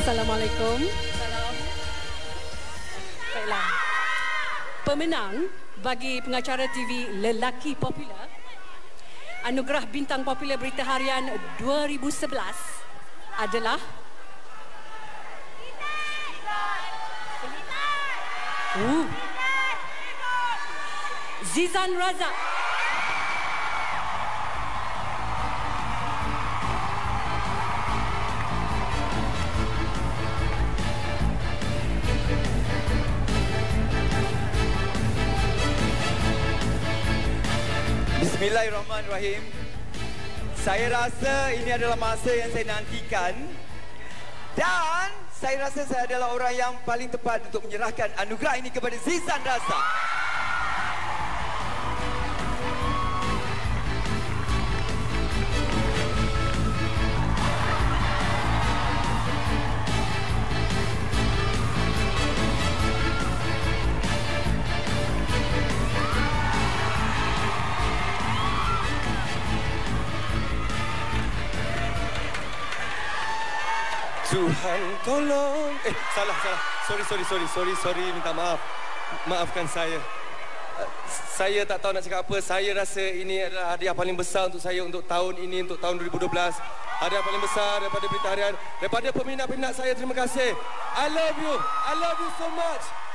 Assalamualaikum. Salam. Baiklah. Pemenang bagi pengacara TV lelaki popular Anugerah Bintang Popular Berita Harian 2011 adalah. Zizan Razak. Bismillahirrahmanirrahim. Saya rasa ini adalah masa yang saya nantikan dan saya rasa saya adalah orang yang paling tepat untuk menyerahkan anugerah ini kepada Zizan Razak. Tuhan tolong. Eh salah salah. Sorry sorry sorry sorry sorry. Minta maaf. Maafkan saya. Saya tak tahu nak cakap apa. Saya rasa ini adalah hadiah paling besar untuk saya Untuk tahun ini Untuk tahun 2012 Hadiah paling besar daripada berita harian. Daripada peminat-peminat saya Terima kasih. I love you. I love you so much